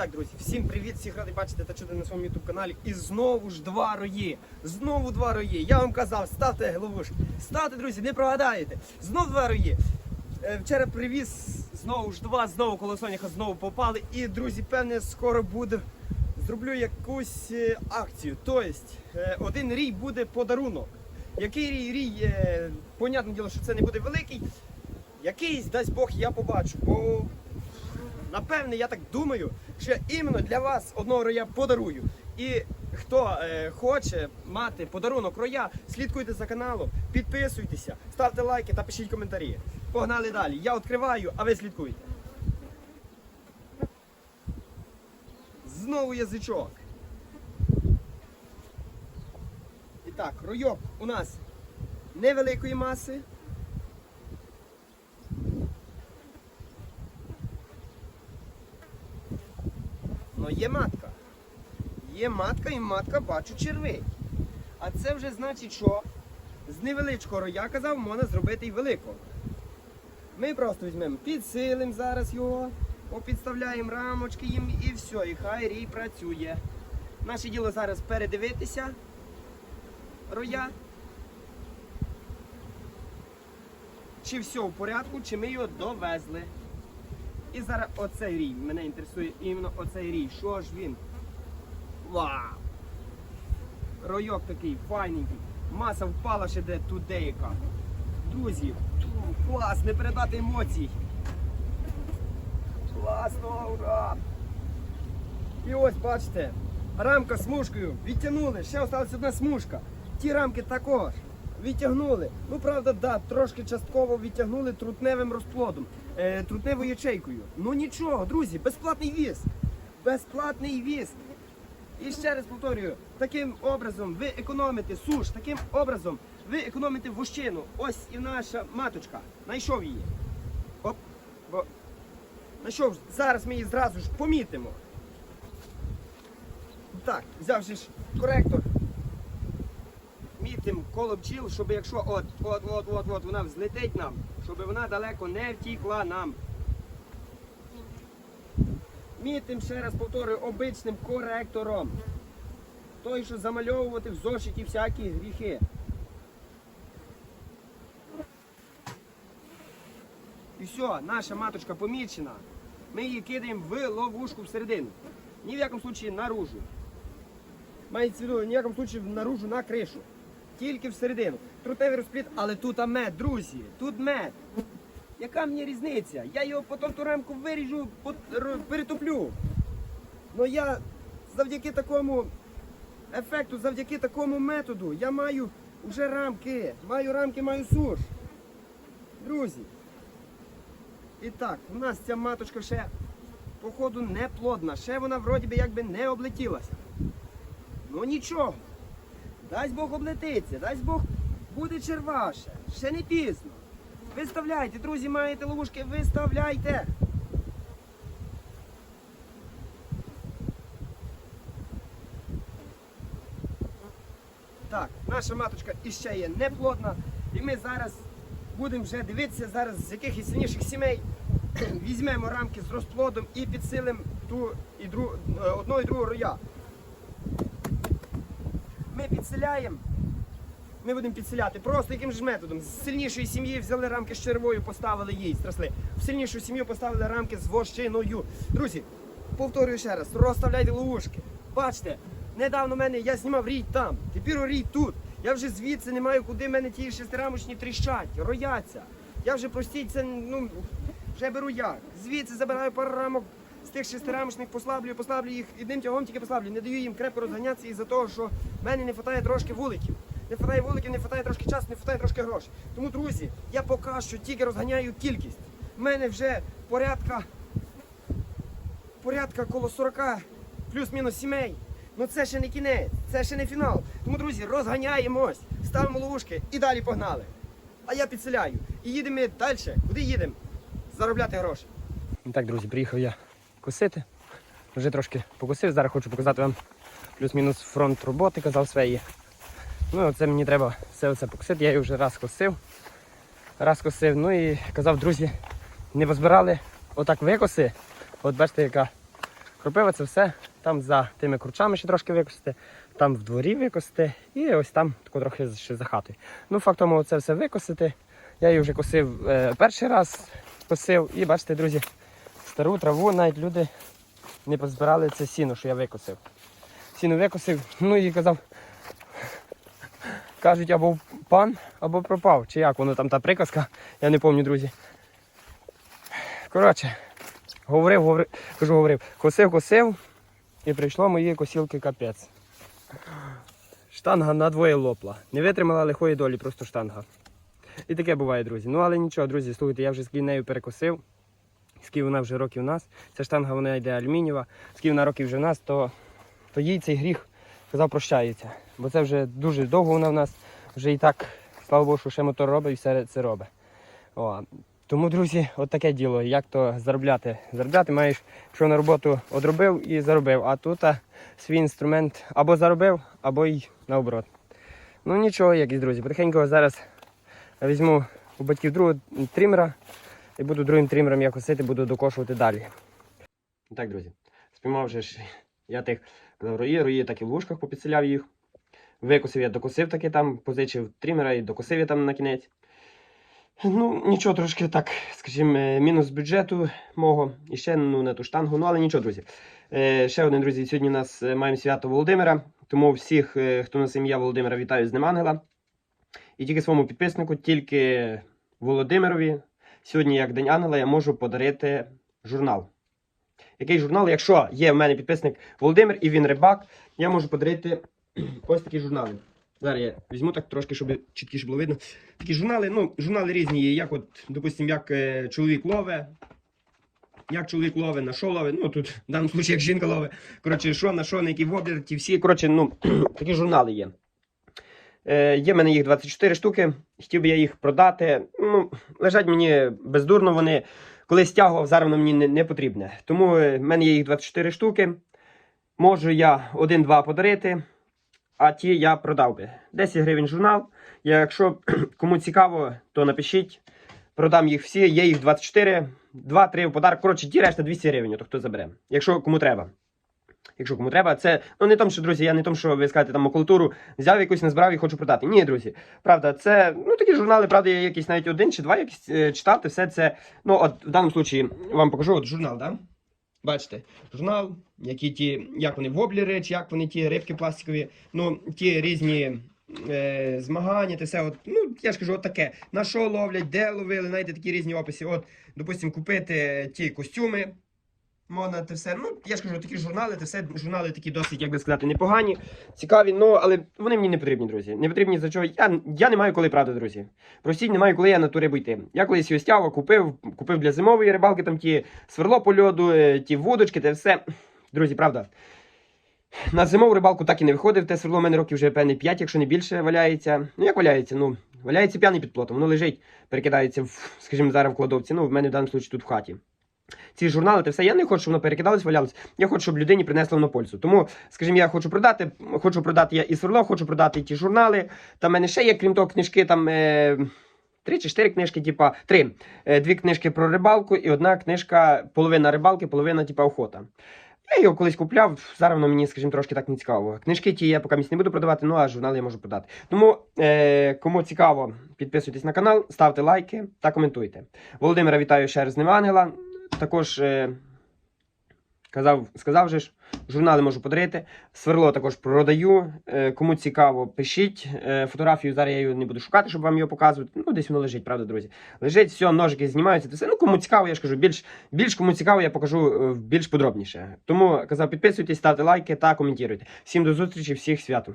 так, друзі, всім привіт, всіх радий бачити та чути на своєму youtube каналі. І знову ж два рої. Знову два рої. Я вам казав, ставте головушки. Ставте, друзі, не прогадаєте. Знов два рої. Е, Вчора привіз знову ж два, знову коло соняха знову попали. І, друзі, певне, скоро буде. Зроблю якусь е, акцію. Тобто, е, один рій буде подарунок. Який рій рій, понятне діло, що це не буде великий. Якийсь, дасть Бог, я побачу. Бо Напевне, я так думаю, що іменно для вас одного роя подарую. І хто е, хоче мати подарунок роя, слідкуйте за каналом, підписуйтеся, ставте лайки та пишіть коментарі. Погнали далі. Я відкриваю, а ви слідкуйте. Знову язичок. І так, ройок у нас невеликої маси. Є матка. Є матка і матка бачу червей. А це вже значить, що з невеличкого роя казав, можна зробити і великого. Ми просто візьмемо, підсилимо зараз його, попідставляємо рамочки їм і все, і хай рій працює. Наше діло зараз передивитися роя. Чи все в порядку, чи ми його довезли. І зараз оцей рій. Мене інтересує іменно оцей рій. Що ж він? Вау! Ройок такий файненький. Маса впала ще де тут деяка. Друзі, клас, не передати емоцій. Класно, ура! І ось бачите, рамка смужкою відтягнули, ще осталась одна смужка. Ті рамки також відтягнули. Ну, правда, да, трошки частково відтягнули трутневим розплодом, е, трутневою ячейкою. Ну нічого, друзі, безплатний віз. Безплатний віз. І ще раз повторюю, таким образом ви економите суш, таким образом ви економите вощину. Ось і наша маточка. Найшов її. Оп, бо. Найшов, зараз ми її зразу ж помітимо. Так, взявши ж коректор, мітим коло бджіл, щоб якщо от, от, от, от, от вона взлетить нам, щоб вона далеко не втікла нам. Мітим, ще раз повторюю, обичним коректором. Той, що замальовувати в зошиті всякі гріхи. І все, наша маточка помічена. Ми її кидаємо в ловушку всередину. Ні в якому случаї наружу. Мається в виду, ні в якому случаї наружу на кришу. Тільки всередину. Трутевий розпліт, але тут мед, друзі. Тут мед. Яка мені різниця? Я його потім ту рамку виріжу, перетоплю. Ну я завдяки такому ефекту, завдяки такому методу, я маю вже рамки. Маю рамки, маю суш. Друзі. І так, у нас ця маточка ще, походу, не плодна. Ще вона вроді би якби не облетілася. Ну нічого. Дасть Бог облетиться, дасть Бог буде черваше. Ще не пізно. Виставляйте, друзі, маєте ловушки, виставляйте. Так, наша маточка іще є неплодна. І ми зараз будемо вже дивитися зараз з яких із сильніших сімей візьмемо рамки з розплодом і підсилимо ту і дру, е, одного і другого роя. Ми підселяємо. Ми будемо підселяти просто яким ж методом. З сильнішої сім'ї взяли рамки з червою, поставили їй, страсли. В сильнішу сім'ю поставили рамки з вощиною. Друзі, повторюю ще раз, розставляйте ловушки. Бачите, недавно мене я знімав рій там, тепер рій тут. Я вже звідси не маю куди мене ті шестирамочні тріщать, рояться. Я вже простіть це, ну, вже беру як. Звідси забираю пару рамок з тих шестирамочних, послаблюю, послаблюю їх одним тягом тільки послаблюю. Не даю їм крепко розганятися із-за того, що в мене не вистачає трошки вуликів. Не вистачає вуликів, не вистачає трошки часу, не вистачає трошки грошей. Тому, друзі, я поки що тільки розганяю кількість. У мене вже порядка, порядка коло 40 плюс-мінус сімей. Ну це ще не кінець, це ще не фінал. Тому, друзі, розганяємось, ставимо ловушки і далі погнали. А я підселяю. І їдемо далі. Куди їдемо? Заробляти гроші. Так, друзі, приїхав я косити. Вже трошки покосив. Зараз хочу показати вам плюс-мінус фронт роботи, казав своєї. Ну, оце мені треба все оце покосити. Я її вже раз косив. Раз косив. Ну і казав, друзі, не позбирали отак викоси. От бачите, яка Кропива це все там за тими кручами ще трошки викосити, там в дворі викосити і ось там тако трохи ще за хатою. Ну, факт тому це все викосити. Я її вже косив е, перший раз косив і бачите, друзі, стару траву навіть люди не позбирали це сіно, що я викосив. Сіно викосив, ну і казав, кажуть, або пан, або пропав. Чи як воно там та приказка, я не пам'ятаю, друзі. Коротше, говорив, говорив, кажу, говорив, косив, косив, і прийшло мої косілки капець. Штанга надвоє лопла. Не витримала лихої долі, просто штанга. І таке буває, друзі. Ну але нічого, друзі, слухайте, я вже з нею перекосив. Скільки вона вже років у нас. Ця штанга вона йде алюмінієва. Скільки вона років вже в нас, то, то їй цей гріх казав прощається. Бо це вже дуже довго вона в нас. Вже і так, слава Богу, що ще мотор робить і все це робить. О, тому, друзі, от таке діло. Як то заробляти? Заробляти маєш, що на роботу одробив і заробив. А тут а, свій інструмент або заробив, або й наоборот. Ну нічого, якісь друзі. Потихеньку зараз візьму у батьків другого трімера і буду другим трімером я косити, буду докошувати далі. Так, друзі, спіймав вже я тих рої, рої так і в лужках попідселяв їх. Викосив я, докосив таки там, позичив трімера і докосив я там на кінець. Ну, нічого, трошки так, скажімо, е, мінус бюджету мого. І ще ну, на ту штангу. Ну, але нічого, друзі. Е, ще один, друзі, сьогодні у нас е, маємо свято Володимира. Тому всіх, е, хто на ім'я Володимира, вітаю з Днем Ангела. І тільки своєму підписнику, тільки Володимирові. Сьогодні, як День Ангела, я можу подарити журнал. Який журнал? Якщо є в мене підписник Володимир і він рибак, я можу подарити ось такі журнали. Зараз я візьму так трошки, щоб чіткіше було видно. Такі журнали, ну, журнали різні є, як от, допустим, як е, чоловік лове. Як чоловік лове, на що лове, ну тут в даному випадку як жінка лове. Коротше, що на що, на який воблер, ті всі. Коротше, ну, такі журнали є. Е, є в мене їх 24 штуки. Хотів би я їх продати. Ну, лежать мені бездурно вони. Коли стягував, зараз воно мені не, не потрібне. Тому е, в мене є їх 24 штуки. Можу я один-два подарити, а ті я продав би. 10 гривень журнал. Якщо кому цікаво, то напишіть. Продам їх всі, є їх 24, 2-3 в подарок. Коротше, ті решта 200 гривень, то хто забере. Якщо кому треба. Якщо кому треба, це ну не тому, що друзі, я не тому, що ви скажете там макулатуру взяв якусь, назбирав і хочу продати. Ні, друзі. Правда, це ну такі журнали, правда, я якісь навіть один чи два якісь е, читати. Все це. Ну, от в даному случаї вам покажу от журнал, да? Бачите, журнал, які ті, як вони воблери, чи як вони ті рибки пластикові, ну ті різні е, змагання, те все. От, ну я ж кажу, от таке. На що ловлять, де ловили, знайдете такі різні описи. От, допустимо, купити ті костюми. Можна те все. Ну, я ж кажу, такі журнали, те все журнали такі досить, як би сказати, непогані, цікаві, ну але вони мені не потрібні, друзі. Не потрібні за чого. Я, я не маю коли правда, друзі. Простіть, не маю коли я на ту рибу йти. Я колись його купив, купив для зимової рибалки, там ті сверло по льоду, е, ті вудочки, те все. Друзі, правда. На зимову рибалку так і не виходив. Те сверло в мене років вже певний 5, якщо не більше валяється. Ну як валяється? Ну, валяється п'яний під плотом. Воно лежить, перекидається в, скажімо, зараз в кладовці. Ну, в мене в даному випадку тут в хаті. Ці журнали, те все, я не хочу, щоб воно перекидалось, валялось. Я хочу, щоб людині принесло воно пользу. Тому, скажімо, я хочу продати, хочу продати я і сверло, хочу продати ті журнали. Там в мене ще є, крім того, книжки там. Е... Три чи чотири книжки, типа три. Е, Дві книжки про рибалку і одна книжка, половина рибалки, половина, типа, охота. Я його колись купляв, зараз воно мені, скажімо, трошки так не цікаво. Книжки ті я поки не буду продавати, ну а журнали я можу продати. Тому, е, кому цікаво, підписуйтесь на канал, ставте лайки та коментуйте. Володимира вітаю ще раз з Днем Ангела. Також е, казав, сказав же ж, журнали можу подарити. Сверло також продаю. Е, кому цікаво, пишіть. Е, фотографію зараз я її не буду шукати, щоб вам його показувати. Ну, десь воно лежить, правда, друзі. Лежить, все, ножики знімаються. Це все. Ну, кому цікаво, я ж кажу, більш, більш кому цікаво, я покажу більш подробніше. Тому казав, підписуйтесь, ставте лайки та коментуйте. Всім до зустрічі, всіх святом.